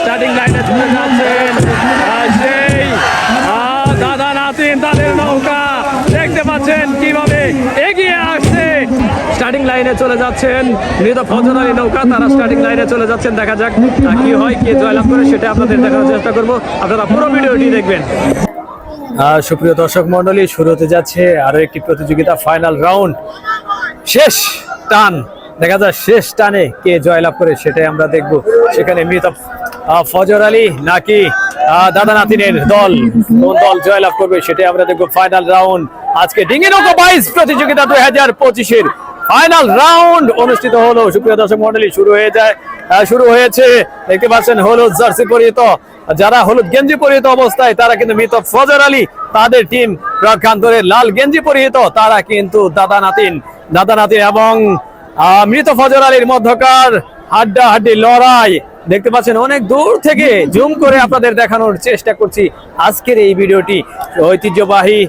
Starting লাইনে চলে যাচ্ছেন সেই দাদা নাতিন, তাদের নৌকা দেখতে পাচ্ছেন কীভাবে এগিয়ে আসছে। স্টার্টিং লাইনে চলে যাচ্ছেন মৃত ফজর আলী নৌকা, তারা স্টার্টিং লাইনে চলে যাচ্ছেন। দেখা যাক কি হয়, কে জয়লাভ করে সেটা আপনাদের দেখানোর চেষ্টা করব। আপনারা পুরো ভিডিওটি দেখবেন। সুপ্রিয় দর্শক মন্ডলী শুরু হতে যাচ্ছে আরও একটি প্রতিযোগিতা ফাইনাল রাউন্ড শেষ টান। দেখা যায় শেষ টানে কে জয়লাভ করে সেটাই আমরা দেখব। সেখানে মৃত ফজর আলী নাকি দাদা নাতিনের দল, কোন দল জয়লাভ করবে সেটাই আমরা দেখব ফাইনাল রাউন্ড আজকে ডিঙ্গি নৌকা বাইশ প্রতিযোগিতা দুই হাজার পঁচিশের ফাইনাল রাউন্ড অনুষ্ঠিত হলো। সুপ্রিয় দর্শক মন্ডলী শুরু হয়ে যায় শুরু হয়েছে। দেখতে পাচ্ছেন, হলুদ জার্সি পরিহিত। যারা হলুদ গেঞ্জি পরিহিত অবস্থায়, তারা কিন্তু মৃত ফজর আলী। তাদের টিম প্রকান্তরের লাল গেঞ্জি পরিহিত। তারা কিন্তু দাদা নাতিন দাদা নাতিন এবং মৃত ফজর আলীর মধ্যকার হাড্ডা হাড্ডি লড়াই দেখতে পাচ্ছেন, অনেক দূর থেকে জুম করে আপনাদের দেখানোর চেষ্টা করছি আজকের এই ভিডিওটি। ঐতিহ্যবাহী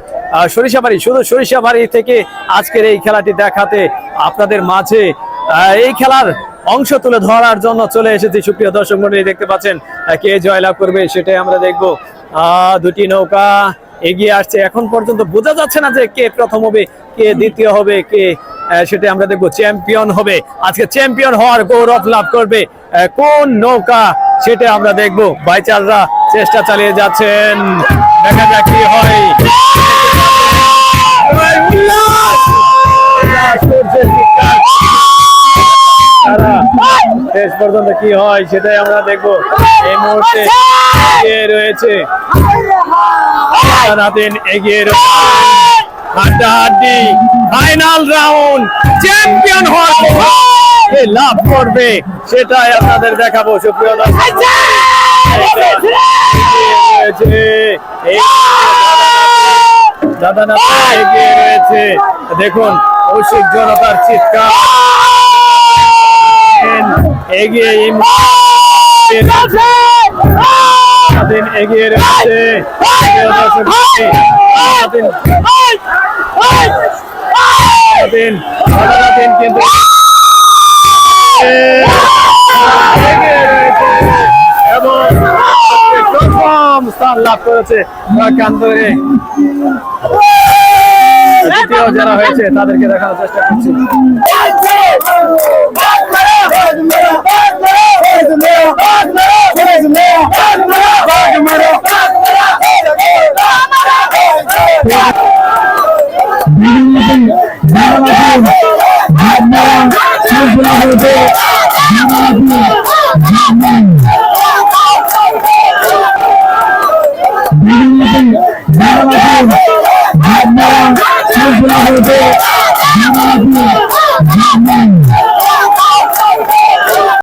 সরিষাবাড়ি শুধু সরিষাবাড়ি থেকে আজকের এই খেলাটি দেখাতে আপনাদের মাঝে এই খেলার অংশ তুলে ধরার জন্য চলে এসেছি। সুপ্রিয় দর্শক মন্ডলী, দেখতে পাচ্ছেন কে জয়লাভ করবে সেটাই আমরা দেখব। দুটি নৌকা এগিয়ে আসছে। এখন পর্যন্ত বোঝা যাচ্ছে না যে কে প্রথম হবে, কে দ্বিতীয় হবে, কে সেটা আমরা দেখব। চ্যাম্পিয়ন হবে। আজকে চ্যাম্পিয়ন হওয়ার গৌরব লাভ করবে। কোন নৌকা সেটা আমরা দেখব। বাইচাররা চেষ্টা চালিয়ে যাচ্ছেন। দেখা যাক কি হয়। শেষ পর্যন্ত কি হয় সেটাই আমরা দেখব। এই মুহূর্তে রয়েছে। এগিয়ে রয়েছে। হাড্ডাহাড্ডি ফাইনাল রাউন্ড চ্যাম্পিয়ন হওয়ার লাভ করবে সেটাই আপনাদের দেখাবো। সুপ্রিয় এই দাদা নাতি এগিয়ে রয়েছে। দেখুন কৌশিক জনতার চিৎকার। এগিয়ে এগিয়ে রয়েছে। লাভ করেছে কান্তরে যারা হয়েছে তাদেরকে দেখানোর চেষ্টা করছি Yeah. বিভিন্ন